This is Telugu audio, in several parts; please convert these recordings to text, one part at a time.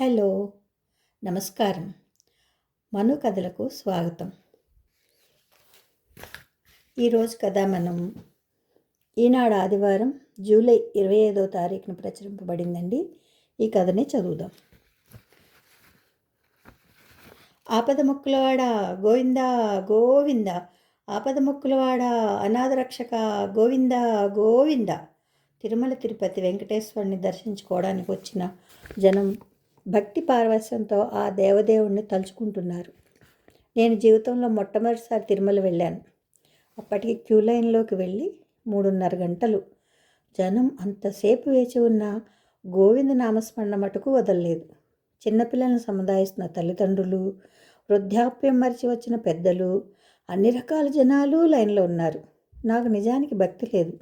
హలో నమస్కారం. మను కథలకు స్వాగతం. ఈరోజు కథ మనం ఈనాడు ఆదివారం జూలై ఇరవై ఐదో తారీఖున ప్రచురింపబడిందండి. ఈ కథని చదువుదాం. ఆపద మొక్కులవాడ గోవింద గోవింద? ఆపద మొక్కులవాడ అనాథ రక్షక గోవింద గోవింద? తిరుమల తిరుపతి వెంకటేశ్వరుని దర్శించుకోవడానికి వచ్చిన జనం భక్తి పారవశ్యంతో ఆ దేవదేవుణ్ణి తలుచుకుంటున్నారు. నేను జీవితంలో మొట్టమొదటిసారి తిరుమల వెళ్ళాను. అప్పటికి క్యూ లైన్లోకి వెళ్ళి మూడున్నర గంటలు. జనం అంతసేపు వేచి ఉన్న గోవింద నామస్మరణ మటుకు వదలలేదు. చిన్నపిల్లలను సముదాయిస్తున్న తల్లిదండ్రులు వృద్ధాప్యం మరిచి వచ్చిన పెద్దలు అన్ని రకాల జనాలు లైన్లో ఉన్నారు. నాకు నిజానికి భక్తి లేదు.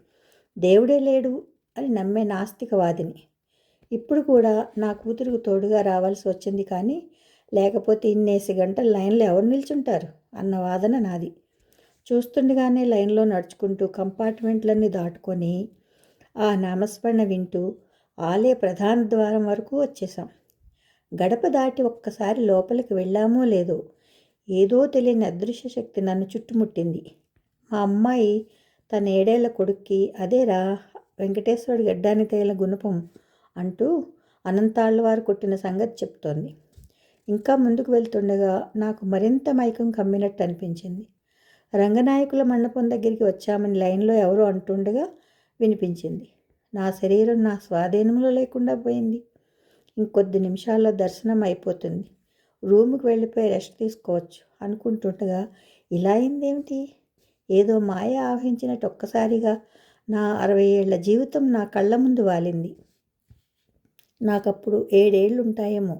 దేవుడే లేడు అని నమ్మే నాస్తికవాదిని. ఇప్పుడు కూడా నా కూతురుకు తోడుగా రావాల్సి వచ్చింది కానీ లేకపోతే ఇన్నేసి గంటలు లైన్లో ఎవరు నిల్చుంటారు అన్న వాదన నాది. చూస్తుండగానే లైన్లో నడుచుకుంటూ కంపార్ట్మెంట్లన్నీ దాటుకొని ఆ నామస్మరణ వింటూ ఆలయ ప్రధాన ద్వారం వరకు వచ్చేసాం గడప దాటి ఒక్కసారి లోపలికి వెళ్ళామో లేదో ఏదో తెలియని అదృశ్య శక్తి నన్ను చుట్టుముట్టింది. మా అమ్మాయి తన ఏడేళ్ళ కొడుక్కి అదేరా వెంకటేశ్వరుడు గడ్డానికి తేల గుణపం అంటూ అనంతాళ్ళ వారు కొట్టిన సంగతి చెప్తోంది. ఇంకా ముందుకు వెళ్తుండగా నాకు మరింత మైకం కమ్మినట్టు అనిపించింది. రంగనాయకుల మండపం దగ్గరికి వచ్చామని లైన్లో ఎవరో అంటుండగా వినిపించింది. నా శరీరం నా స్వాధీనంలో లేకుండా పోయింది. ఇంకొద్ది నిమిషాల్లో దర్శనం అయిపోతుంది. రూముకి వెళ్ళిపోయి రెస్ట్ తీసుకోవచ్చు అనుకుంటుండగా ఇలా అయిందేమిటి? ఏదో మాయ ఆవహించినట్టు ఒక్కసారిగా నా అరవై ఏళ్ళ జీవితం నా కళ్ళ ముందు వాలింది. నాకప్పుడు ఏడేళ్ళు ఉంటాయేమో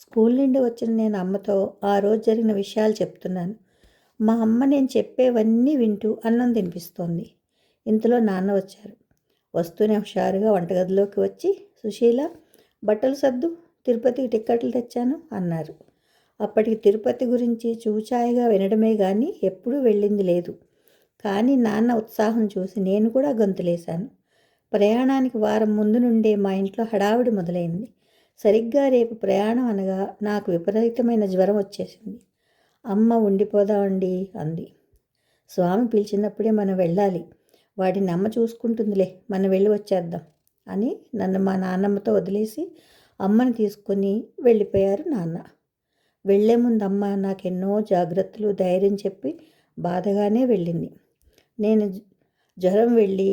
స్కూల్ నుండి వచ్చిన నేను అమ్మతో ఆ రోజు జరిగిన విషయాలు చెప్తున్నాను. మా అమ్మ నేను చెప్పేవన్నీ వింటూ అన్నం తినిపిస్తోంది. ఇంతలో నాన్న వచ్చారు. వస్తూనే హుషారుగా వంటగదిలోకి వచ్చి సుశీల బట్టలు సర్దు తిరుపతికి టిక్కెట్లు తెచ్చాను అన్నారు. అప్పటికి తిరుపతి గురించి చూచాయిగా వినడమే కానీ ఎప్పుడూ వెళ్ళింది లేదు. కానీ నాన్న ఉత్సాహం చూసి నేను కూడా గొంతులేశాను. ప్రయాణానికి వారం ముందు నుండే మా ఇంట్లో హడావిడి మొదలైంది. సరిగ్గా రేపు ప్రయాణం అనగా నాకు విపరీతమైన జ్వరం వచ్చేసింది. అమ్మ ఉండిపోదామండి అంది. స్వామి పిలిచినప్పుడే మనం వెళ్ళాలి. వాడిని అమ్మ చూసుకుంటుందిలే మనం వెళ్ళి వచ్చేద్దాం అని నన్ను మా నాన్నమ్మతో వదిలేసి అమ్మని తీసుకొని వెళ్ళిపోయారు నాన్న. వెళ్ళే ముందు అమ్మ నాకెన్నో జాగ్రత్తలు ధైర్యం చెప్పి బాధగానే వెళ్ళింది. నేను జ్వరం వెళ్ళి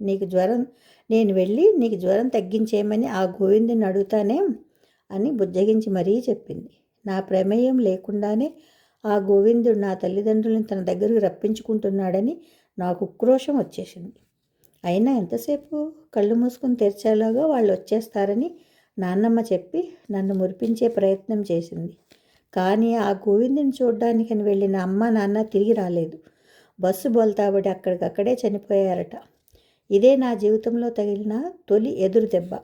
నీకు జ్వరం నేను వెళ్ళి నీకు జ్వరం తగ్గించేయమని ఆ గోవిందుని అడుగుతానే అని బుజ్జగించి మరీ చెప్పింది. నా ప్రమేయం లేకుండానే ఆ గోవిందుడు నా తల్లిదండ్రులను తన దగ్గరకు రప్పించుకుంటున్నాడని నాకు ఉక్రోషం వచ్చేసింది. అయినా ఎంతసేపు కళ్ళు మూసుకొని తెరిచేలాగా వాళ్ళు వచ్చేస్తారని నాన్నమ్మ చెప్పి నన్ను మురిపించే ప్రయత్నం చేసింది. కానీ ఆ గోవిందుని చూడ్డానికని వెళ్ళిన అమ్మ నాన్న తిరిగి రాలేదు. బస్సు బోల్తాబడి అక్కడికక్కడే చనిపోయారట. ఇదే నా జీవితంలో తగిలిన తొలి ఎదురు దెబ్బ.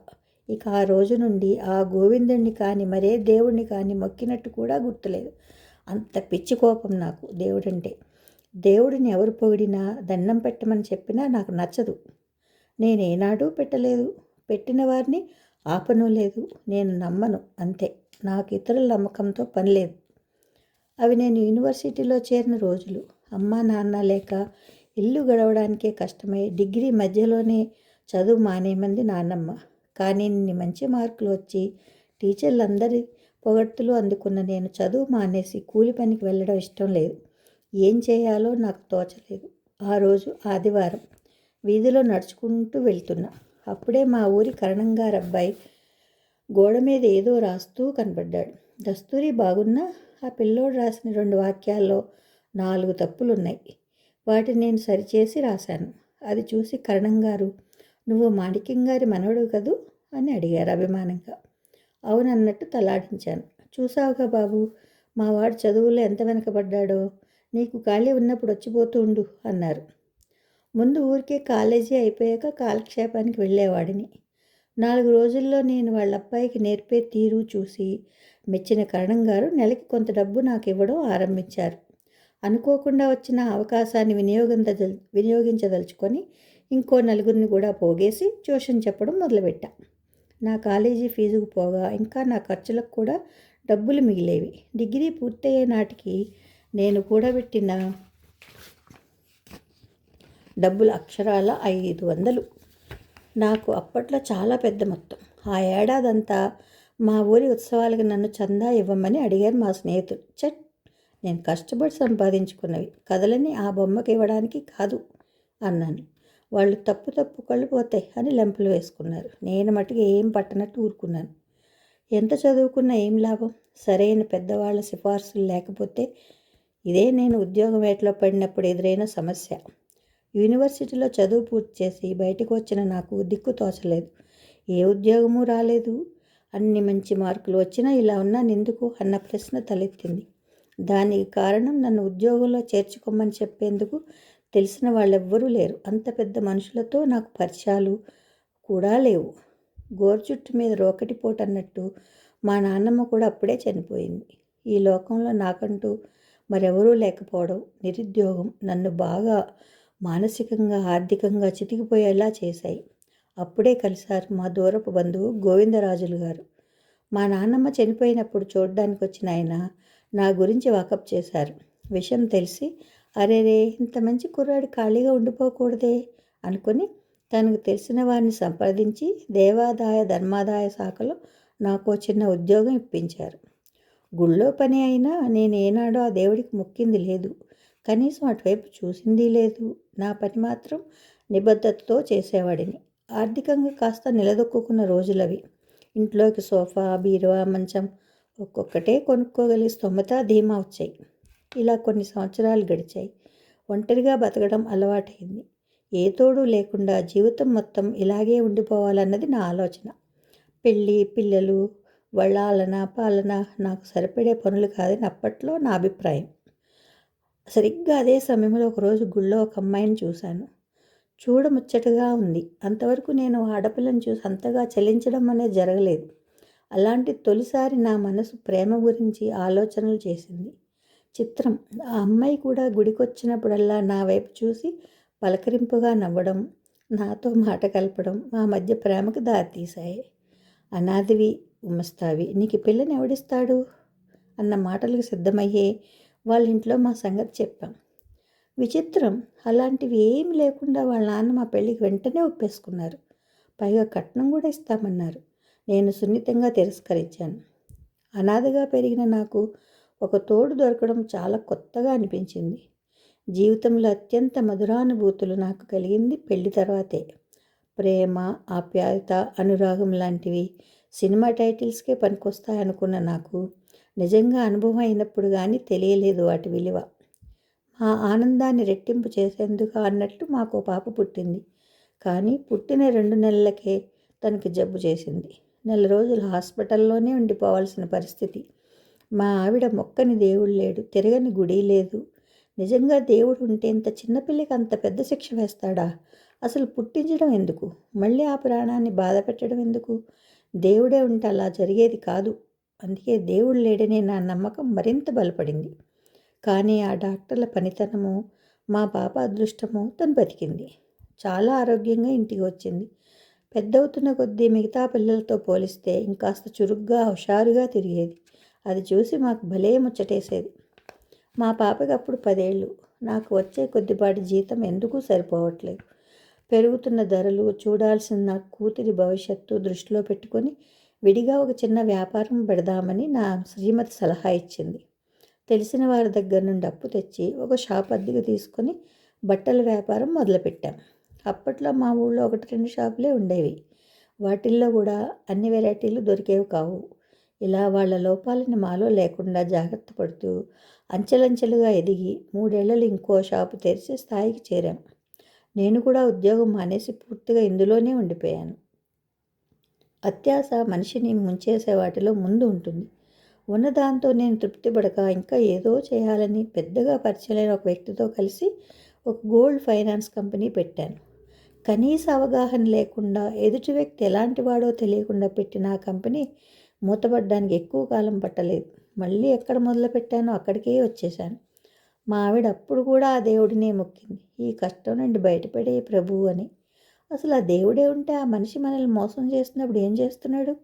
ఇక ఆ రోజు నుండి ఆ గోవిందుణ్ణి కానీ మరే దేవుణ్ణి కానీ మొక్కినట్టు కూడా గుర్తులేదు. అంత పిచ్చి కోపం నాకు దేవుడంటే. దేవుడిని ఎవరు పొగిడినా దండం పెట్టమని చెప్పినా నాకు నచ్చదు. నేనేనాడూ పెట్టలేదు. పెట్టిన వారిని ఆపను లేదు. నేను నమ్మను అంతే. నాకు ఇతరుల నమ్మకంతో పని లేదు. అవి నేను యూనివర్సిటీలో చేరిన రోజులు. అమ్మ నాన్న లేక ఇల్లు గడవడానికే కష్టమై డిగ్రీ మధ్యలోనే చదువు మానేమంది నాన్నమ్మ కానీ ఇన్ని మంచి మార్కులు వచ్చి టీచర్లందరి పొగడ్తులు అందుకున్న నేను చదువు మానేసి కూలి పనికి వెళ్ళడం ఇష్టం లేదు. ఏం చేయాలో నాకు తోచలేదు. ఆ రోజు ఆదివారం వీధిలో నడుచుకుంటూ వెళ్తున్నా. అప్పుడే మా ఊరి కరణంగారు అబ్బాయి గోడ మీద ఏదో రాస్తూ కనబడ్డాడు. దస్తూరి బాగున్నా? ఆ పిల్లోడు రాసిన రెండు వాక్యాల్లో నాలుగు తప్పులున్నాయి. వాటిని నేను సరిచేసి రాశాను. అది చూసి కరణం గారు నువ్వు మాణిక్యం గారి మనవడు కదూ? అని అడిగారు అభిమానంగా. అవునన్నట్టు తలాడించాను. చూసావుగా బాబు మా వాడు చదువులో ఎంత వెనకబడ్డాడో? నీకు ఖాళీ ఉన్నప్పుడు వచ్చిపోతూ ఉండు అన్నారు. ముందు ఊరికే కాలేజీ అయిపోయాక కాలక్షేపానికి వెళ్ళేవాడిని. నాలుగు రోజుల్లో నేను వాళ్ళ అబ్బాయికి నేర్పే తీరు చూసి మెచ్చిన కరణం గారు నెలకి కొంత డబ్బు నాకు ఇవ్వడం ఆరంభించారు. అనుకోకుండా వచ్చిన అవకాశాన్ని వినియోగం వినియోగించదలుచుకొని ఇంకో నలుగురిని కూడా పోగేసి ట్యూషన్ చెప్పడం మొదలుపెట్టా. నా కాలేజీ ఫీజుకు పోగా ఇంకా నా ఖర్చులకు కూడా డబ్బులు మిగిలేవి. డిగ్రీ పూర్తయ్యే నాటికి నేను కూడబెట్టిన డబ్బులు అక్షరాల ఐదు వందలు. నాకు అప్పట్లో చాలా పెద్ద మొత్తం. ఆ ఏడాదంతా మా ఊరి ఉత్సవాలకు నన్ను చందా ఇవ్వమని అడిగారు మా స్నేహితుడు చట్ నేను కష్టపడి సంపాదించుకున్నవి. కథలని ఆ బొమ్మకి ఇవ్వడానికి కాదు అన్నాను. వాళ్ళు తప్పు తప్పు కళ్ళు పోతాయి అని లెంపలు వేసుకున్నారు. నేను మటుకు ఏం పట్టనట్టు ఊరుకున్నాను. ఎంత చదువుకున్నా ఏం లాభం? సరైన పెద్దవాళ్ళ సిఫార్సులు లేకపోతే ఇదే నేను ఉద్యోగం వేటలో పడినప్పుడు ఎదురైన సమస్య. యూనివర్సిటీలో చదువు పూర్తి చేసి బయటకు వచ్చిన నాకు దిక్కు తోచలేదు. ఏ ఉద్యోగము రాలేదు. అన్ని మంచి మార్కులు వచ్చినా ఇలా ఉన్నా నిందుకు అన్న ప్రశ్న తలెత్తింది. దానికి కారణం నన్ను ఉద్యోగంలో చేర్చుకోమని చెప్పేందుకు తెలిసిన వాళ్ళెవ్వరూ లేరు. అంత పెద్ద మనుషులతో నాకు పరిచయాలు కూడా లేవు. గోర్చుట్టు మీద రోకటిపోటు అన్నట్టు మా నాన్నమ్మ కూడా అప్పుడే చనిపోయింది. ఈ లోకంలో నాకంటూ మరెవరూ లేకపోవడం నిరుద్యోగం నన్ను బాగా మానసికంగా ఆర్థికంగా చితికిపోయేలా చేశాయి. అప్పుడే కలిశారు మా దూరపు బంధువు గోవిందరాజులు గారు. మా నాన్నమ్మ చనిపోయినప్పుడు చూడడానికి వచ్చిన ఆయన నా గురించి వాకప్ చేశారు. విషయం తెలిసి అరే రే ఇంత మంచి కుర్రాడు ఖాళీగా ఉండిపోకూడదే అనుకుని తనకు తెలిసిన వారిని సంప్రదించి దేవాదాయ ధర్మాదాయ శాఖలో నాకు చిన్న ఉద్యోగం ఇప్పించారు. గుళ్ళో పని అయినా నేను ఏనాడో ఆ దేవుడికి మొక్కింది లేదు. కనీసం అటువైపు చూసింది లేదు. నా పని మాత్రం నిబద్ధతతో చేసేవాడిని. ఆర్థికంగా కాస్త నిలదొక్కున్న రోజులవి. ఇంట్లోకి సోఫా బీరువా మంచం ఒక్కొక్కటే కొనుక్కోగలిగే స్తోమత ధీమా వచ్చాయి. ఇలా కొన్ని సంవత్సరాలు గడిచాయి. ఒంటరిగా బతకడం అలవాటైంది. ఏ తోడు లేకుండా జీవితం మొత్తం ఇలాగే ఉండిపోవాలన్నది నా ఆలోచన. పెళ్ళి పిల్లలు వళ్ళాలన పాలన నాకు సరిపడే పనులు కాదని అప్పట్లో నా అభిప్రాయం. సరిగ్గా అదే సమయంలో ఒకరోజు గుళ్ళో ఒక అమ్మాయిని చూశాను. చూడముచ్చటగా ఉంది. అంతవరకు నేను ఆడపిల్లని చూసి అంతగా చలించడం అనేది జరగలేదు. అలాంటి తొలిసారి నా మనసు ప్రేమ గురించి ఆలోచనలు చేసింది. చిత్రం. ఆ అమ్మాయి కూడా గుడికొచ్చినప్పుడల్లా నా వైపు చూసి పలకరింపుగా నవ్వడం నాతో మాట కలపడం మా మధ్య ప్రేమకు దారితీశాయి. అనాదివి ఉమ్మస్తావి నీకు పిల్లని ఎవడిస్తాడు? అన్న మాటలకు సిద్ధమయ్యే వాళ్ళ ఇంట్లో మా సంగతి చెప్పాం. విచిత్రం. అలాంటివి ఏమి లేకుండా వాళ్ళ నాన్న మా పెళ్ళికి వెంటనే ఒప్పేసుకున్నారు. పైగా కట్నం కూడా ఇస్తామన్నారు. నేను సున్నితంగా తిరస్కరించాను. అనాథగా పెరిగిన నాకు ఒక తోడు దొరకడం చాలా కొత్తగా అనిపించింది. జీవితంలో అత్యంత మధురానుభూతులు నాకు కలిగింది పెళ్ళి తర్వాతే. ప్రేమ ఆప్యాయత అనురాగం లాంటివి సినిమా టైటిల్స్కే పనికొస్తాయనుకున్న నాకు నిజంగా అనుభవం అయినప్పుడు కానీ తెలియలేదు వాటి విలువ. మా ఆనందాన్ని రెట్టింపు చేసేందుకు అన్నట్టు మాకు పాప పుట్టింది. కానీ పుట్టిన రెండు నెలలకే తనకి జబ్బు చేసింది. నెల రోజులు హాస్పిటల్లోనే ఉండిపోవాల్సిన పరిస్థితి. మా ఆవిడ మొక్కని దేవుడు లేడు తిరగని గుడి లేదు. నిజంగా దేవుడు ఉంటే ఇంత చిన్నపిల్లకి అంత పెద్ద శిక్ష వేస్తాడా? అసలు పుట్టించడం ఎందుకు? మళ్ళీ ఆ ప్రాణాన్ని బాధ పెట్టడం ఎందుకు? దేవుడే ఉంటే అలా జరిగేది కాదు. అందుకే దేవుడు లేడనే నా నమ్మకం మరింత బలపడింది. కానీ ఆ డాక్టర్ల పనితనము మా పాప అదృష్టము తను బతికింది. చాలా ఆరోగ్యంగా ఇంటికి వచ్చింది. పెద్దవుతున్న కొద్దీ మిగతా పిల్లలతో పోలిస్తే ఇంకాస్త చురుగ్గా హుషారుగా తిరిగేది. అది చూసి మాకు భలే ముచ్చటేసేది. మా పాపకి అప్పుడు పదేళ్ళు. నాకు వచ్చే కొద్దిపాటి జీతం ఎందుకు సరిపోవట్లేదు. పెరుగుతున్న ధరలు చూడాల్సిన నా కూతురి భవిష్యత్తు దృష్టిలో పెట్టుకొని విడిగా ఒక చిన్న వ్యాపారం పెడదామని నా శ్రీమతి సలహా ఇచ్చింది. తెలిసిన వారి దగ్గర నుండి అప్పు తెచ్చి ఒక షాప్ అద్దెకు తీసుకొని బట్టల వ్యాపారం మొదలుపెట్టాం. అప్పట్లో మా ఊళ్ళో ఒకటి రెండు షాపులే ఉండేవి. వాటిల్లో కూడా అన్ని వెరైటీలు దొరికేవి కావు. ఇలా వాళ్ళ లోపాలని మాలో లేకుండా జాగ్రత్త పడుతూ అంచెలంచెలుగా ఎదిగి మూడేళ్ళలో ఇంకో షాపు తెరిచి స్థాయికి చేరాం. నేను కూడా ఉద్యోగం మానేసి పూర్తిగా ఇందులోనే ఉండిపోయాను. అత్యాస మనిషిని ముంచేసే వాటిలో ముందు ఉంటుంది. ఉన్నదాంతో నేను తృప్తి పడక ఇంకా ఏదో చేయాలని పెద్దగా పరిచయమైన ఒక వ్యక్తితో కలిసి ఒక గోల్డ్ ఫైనాన్స్ కంపెనీ పెట్టాను. కనీస అవగాహన లేకుండా ఎదుటి వ్యక్తి ఎలాంటి వాడో తెలియకుండా పెట్టిన ఆ కంపెనీ మూతపడ్డానికి ఎక్కువ కాలం పట్టలేదు. మళ్ళీ ఎక్కడ మొదలుపెట్టానో అక్కడికే వచ్చేసాను మా ఆవిడ అప్పుడు కూడా ఆ దేవుడినే మొక్కింది. ఈ కష్టం నుండి బయటపడే ప్రభువు అని. అసలు ఆ దేవుడే ఉంటే ఆ మనిషి మనల్ని మోసం చేస్తున్నప్పుడు ఏం చేస్తున్నాడు?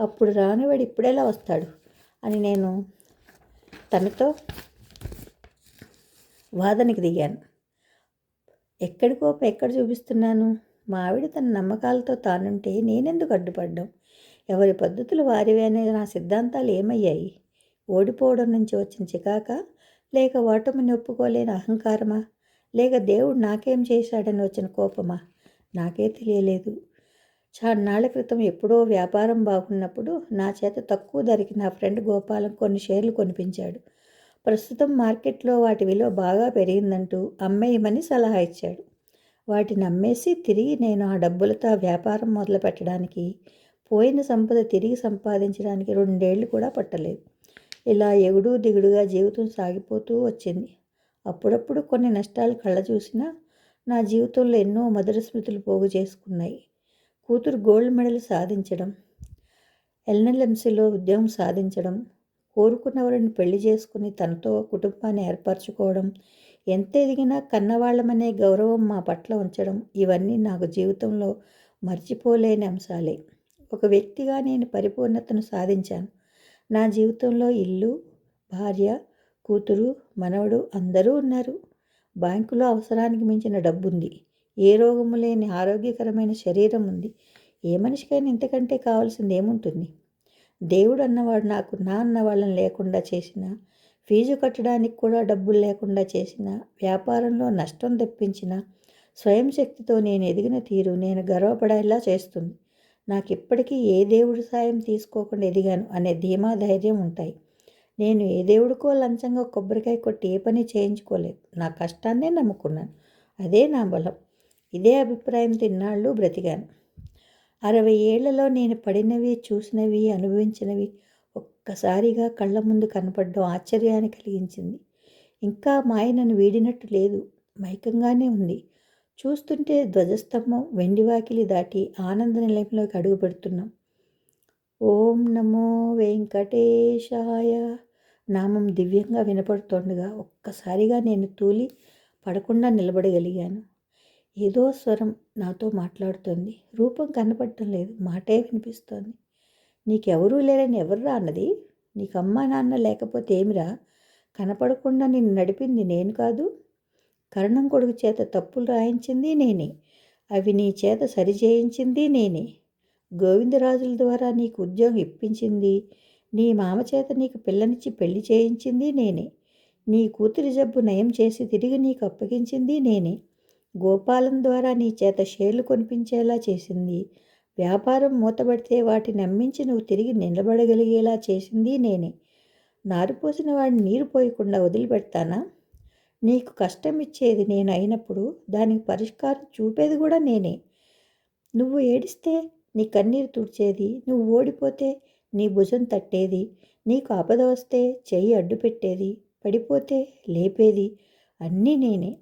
అప్పుడు రానివాడు ఇప్పుడెలా వస్తాడు? అని నేను తనతో వాదనకి దిగాను. ఎక్కడికో ఎక్కడ చూపిస్తున్నాను? మా ఆవిడ తన నమ్మకాలతో తానుంటే నేనెందుకు అడ్డుపడ్డం? ఎవరి పద్ధతులు వారివే అనే నా సిద్ధాంతాలు ఏమయ్యాయి? ఓడిపోవడం నుంచి వచ్చిన చికాక? లేక ఓటమిని ఒప్పుకోలేని అహంకారమా? లేక దేవుడు నాకేం చేశాడని వచ్చిన కోపమా? నాకే తెలియలేదు. చాన్నాళ్ళ క్రితం ఎప్పుడో వ్యాపారం బాగున్నప్పుడు నా చేత తక్కువ ధరకి నా ఫ్రెండ్ గోపాలం కొన్ని షేర్లు కొనిపించాడు. ప్రస్తుతం మార్కెట్లో వాటి విలువ బాగా పెరిగిందంటూ అమ్మేయమని సలహా ఇచ్చాడు. వాటిని అమ్మేసి తిరిగి నేను ఆ డబ్బులతో వ్యాపారం మొదలు పెట్టడానికి పోయిన సంపద తిరిగి సంపాదించడానికి రెండేళ్ళు కూడా పట్టలేదు. ఇలా ఎగుడు దిగుడుగా జీవితం సాగిపోతూ వచ్చింది. అప్పుడప్పుడు కొన్ని నష్టాలు కళ్ళ చూసినా నా జీవితంలో ఎన్నో మధుర స్మృతులు పోగు చేసుకున్నాయి. కూతురు గోల్డ్ మెడల్ సాధించడం ఎల్ఎల్ఎంసీలో ఉద్యోగం సాధించడం కోరుకున్నవారిని పెళ్ళి చేసుకుని తనతో కుటుంబాన్ని ఏర్పరచుకోవడం ఎంత ఎదిగినా కన్నవాళ్ళమనే గౌరవం మా పట్ల ఉంచడం ఇవన్నీ నాకు జీవితంలో మర్చిపోలేని అంశాలే. ఒక వ్యక్తిగా నేను పరిపూర్ణతను సాధించాను. నా జీవితంలో ఇల్లు భార్య కూతురు మనవడు అందరూ ఉన్నారు. బ్యాంకులో అవసరానికి మించిన డబ్బుంది. ఏ రోగము లేని ఆరోగ్యకరమైన శరీరం ఉంది. ఏ మనిషికైనా ఇంతకంటే కావాల్సింది ఏముంటుంది దేవుడు అన్నవాడు నాకు నా అన్న వాళ్ళని లేకుండా చేసిన ఫీజు కట్టడానికి కూడా డబ్బులు లేకుండా చేసిన వ్యాపారంలో నష్టం తెప్పించిన స్వయం శక్తితో నేను ఎదిగిన తీరు నేను గర్వపడేలా చేస్తుంది. నాకు ఇప్పటికీ ఏ దేవుడి సాయం తీసుకోకుండా ఎదిగాను అనే ధీమా ధైర్యం ఉంటాయి. నేను ఏ దేవుడికో లంచంగా కొబ్బరికాయ కొట్టి ఏ పని చేయించుకోలేదు. నా కష్టాన్నే నమ్ముకున్నాను. అదే నా బలం. ఇదే అభిప్రాయం తిన్నాళ్ళు బ్రతికాను. అరవై ఏళ్ళలో నేను పడినవి చూసినవి అనుభవించినవి ఒక్కసారిగా కళ్ళ ముందు కనపడడం ఆశ్చర్యాన్ని కలిగించింది. ఇంకా మాయ నన్ను వీడినట్టు లేదు. మైకంగానే ఉంది. చూస్తుంటే ధ్వజస్తంభం వెండివాకిలి దాటి ఆనంద నిలయంలోకి అడుగుపెడుతున్నాం. ఓం నమో వెంకటేశాయ. నామం దివ్యంగా వినపడుతుండగా ఒక్కసారిగా నేను తూలి పడకుండా నిలబడగలిగాను. ఏదో స్వరం నాతో మాట్లాడుతోంది. రూపం కనపడటం లేదు. మాటే వినిపిస్తోంది. నీకెవరూ లేరని ఎవర్రా అన్నది? నీకు అమ్మా నాన్న లేకపోతే ఏమిరా? కనపడకుండా నిన్ను నడిపింది నేను కాదు. కరణం కొడుకు చేత తప్పులు రాయించింది నేనే. అవి నీ చేత సరిచేయించింది నేనే. గోవిందరాజుల ద్వారా నీకు ఉద్యోగం ఇప్పించింది. నీ మామ చేత నీకు పిల్లనిచ్చి పెళ్ళి చేయించింది నేనే. నీ కూతురి జబ్బు నయం చేసి తిరిగి నీకు అప్పగించింది నేనే. గోపాలం ద్వారా నీ చేత షేర్లు కొనిపించేలా చేసింది. వ్యాపారం మూతబడితే వాటిని అమ్మించి నువ్వు తిరిగి నిలబడగలిగేలా చేసింది నేనే. నారుపోసిన వాడిని నీరు పోయకుండా వదిలిపెడతానా? నీకు కష్టం ఇచ్చేది నేను అయినప్పుడు దానికి పరిష్కారం చూపేది కూడా నేనే. నువ్వు ఏడిస్తే నీ కన్నీరు తుడిచేది నువ్వు ఓడిపోతే నీ భుజం తట్టేది నీకు ఆపద వస్తే చెయ్యి అడ్డు పెట్టేది పడిపోతే లేపేది అన్నీ నేనే.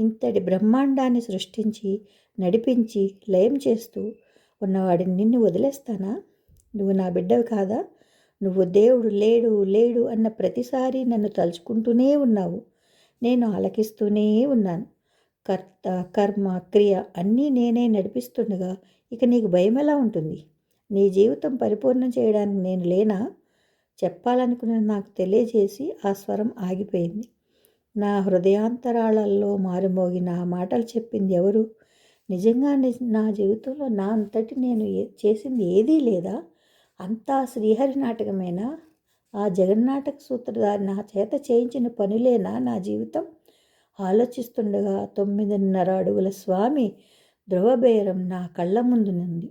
ఇంతటి బ్రహ్మాండాన్ని సృష్టించి నడిపించి లయం చేస్తూ ఉన్నవాడిని నిన్ను వదిలేస్తానా? నువ్వు నా బిడ్డవి కాదా? నువ్వు దేవుడు లేడు లేడు అన్న ప్రతిసారి నన్ను తలుచుకుంటూనే ఉన్నావు. నేను ఆలకిస్తూనే ఉన్నాను. కర్త కర్మ క్రియ అన్నీ నేనే నడిపిస్తుండగా ఇక నీకు భయం ఎలా ఉంటుంది? నీ జీవితం పరిపూర్ణం చేయడానికి నేను లేనా? చెప్పాలనుకున్న నాకు తెలియజేసి ఆ స్వరం ఆగిపోయింది. నా హృదయాంతరాళల్లో మారుమోగిన ఆ మాటలు చెప్పింది ఎవరు? నిజంగా నా జీవితంలో నా అంతటి నేను చేసింది ఏదీ లేదా? అంతా శ్రీహరి నాటకమేనా? ఆ జగన్నాటక సూత్రధారి నా చేత చేయించిన పనులేనా నా జీవితం? ఆలోచిస్తుండగా తొమ్మిదిన్నర అడుగుల స్వామి ధ్రువబేరం నా కళ్ళ ముందు నుంది.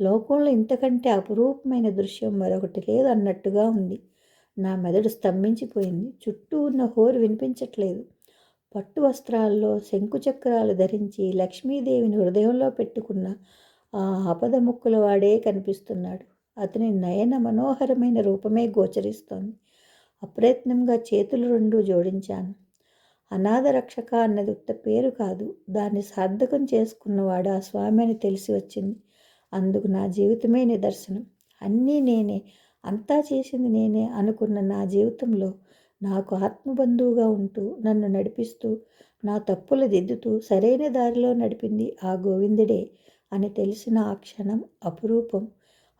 లోకంలో ఇంతకంటే అపురూపమైన దృశ్యం మరొకటి లేదు అన్నట్టుగా ఉంది. నా మెదడు స్తంభించిపోయింది. చుట్టూ ఉన్న హోరు వినిపించట్లేదు. పట్టు వస్త్రాల్లో శంకుచక్రాలు ధరించి లక్ష్మీదేవిని హృదయంలో పెట్టుకున్న ఆ ఆపద ముక్కుల వాడే కనిపిస్తున్నాడు. అతని నయన మనోహరమైన రూపమే గోచరిస్తోంది. అప్రయత్నంగా చేతులు రెండు జోడించాను. అనాథ రక్షక అన్నది ఉత్త పేరు కాదు. దాన్ని సార్థకం చేసుకున్నవాడు ఆ స్వామి అని తెలిసి వచ్చింది. అందుకు నా జీవితమే నిదర్శనం. అన్నీ నేనే. అంతా చేసింది నేనే అనుకున్న నా జీవితంలో నాకు ఆత్మబంధువుగా ఉంటూ నన్ను నడిపిస్తూ నా తప్పులు దిద్దుతూ సరైన దారిలో నడిపింది ఆ గోవిందుడే అని తెలిసిన ఆ క్షణం అపురూపం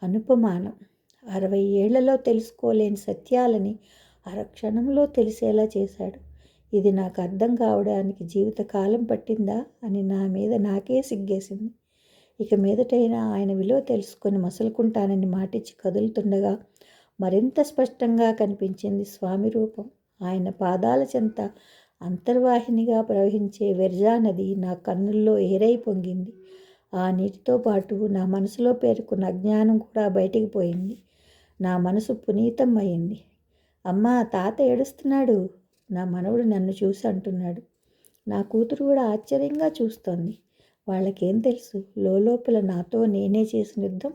అనుపమానం. అరవై ఏళ్ళలో తెలుసుకోలేని సత్యాలని అరక్షణంలో తెలిసేలా చేశాడు. ఇది నాకు అర్థం కావడానికి జీవితకాలం పట్టిందా అని నా మీద నాకే సిగ్గేసింది. ఇక మీదటైనా ఆయన విలువ తెలుసుకొని మసులుకుంటానని మాటిచ్చి కదులుతుండగా మరింత స్పష్టంగా కనిపించింది స్వామి రూపం. ఆయన పాదాల చెంత అంతర్వాహినిగా ప్రవహించే వెర్జా నది నా కన్నుల్లో ఏరై పొంగింది. ఆ నీటితో పాటు నా మనసులో పేరుకున్న అజ్ఞానం కూడా బయటికి పోయింది. నా మనసు పునీతం అయింది అమ్మా తాత ఏడుస్తున్నాడు. నా మనవడు నన్ను చూసి అంటున్నాడు. నా కూతురు కూడా ఆశ్చర్యంగా చూస్తోంది. వాళ్ళకేం తెలుసు? లోపల నాతో నేనే చేసిన యుద్ధం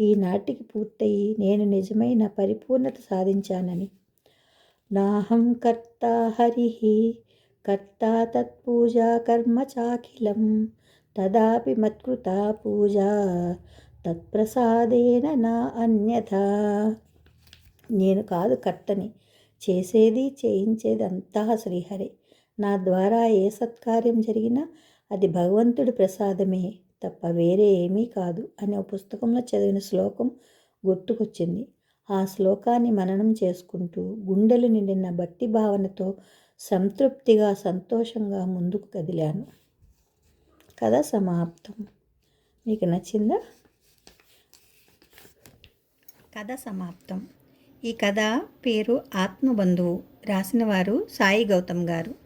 ఈనాటికి పూర్తయి నేను నిజమైన పరిపూర్ణత సాధించానని. నాహం కర్త హరి కర్త తత్పూజా కర్మ చాఖిలం తదాపి మత్కృత పూజ తత్ప్రసాదేన నా అన్యథ. నేను కాదు కర్తని చేసేది చేయించేది అంతా శ్రీహరి. నా ద్వారా ఏ సత్కార్యం జరిగినా అది భగవంతుడి ప్రసాదమే తప్ప వేరే ఏమీ కాదు అనే పుస్తకంలో చదివిన శ్లోకం గుర్తుకొచ్చింది. ఆ శ్లోకాన్ని మననం చేసుకుంటూ గుండెలు నిండిన భక్తి భావనతో సంతృప్తిగా సంతోషంగా ముందుకు కదిలాను. కథ సమాప్తం. మీకు నచ్చిందా? కథ సమాప్తం. ఈ కథ పేరు ఆత్మబంధువు. రాసిన వారు సాయి గౌతమ్ గారు.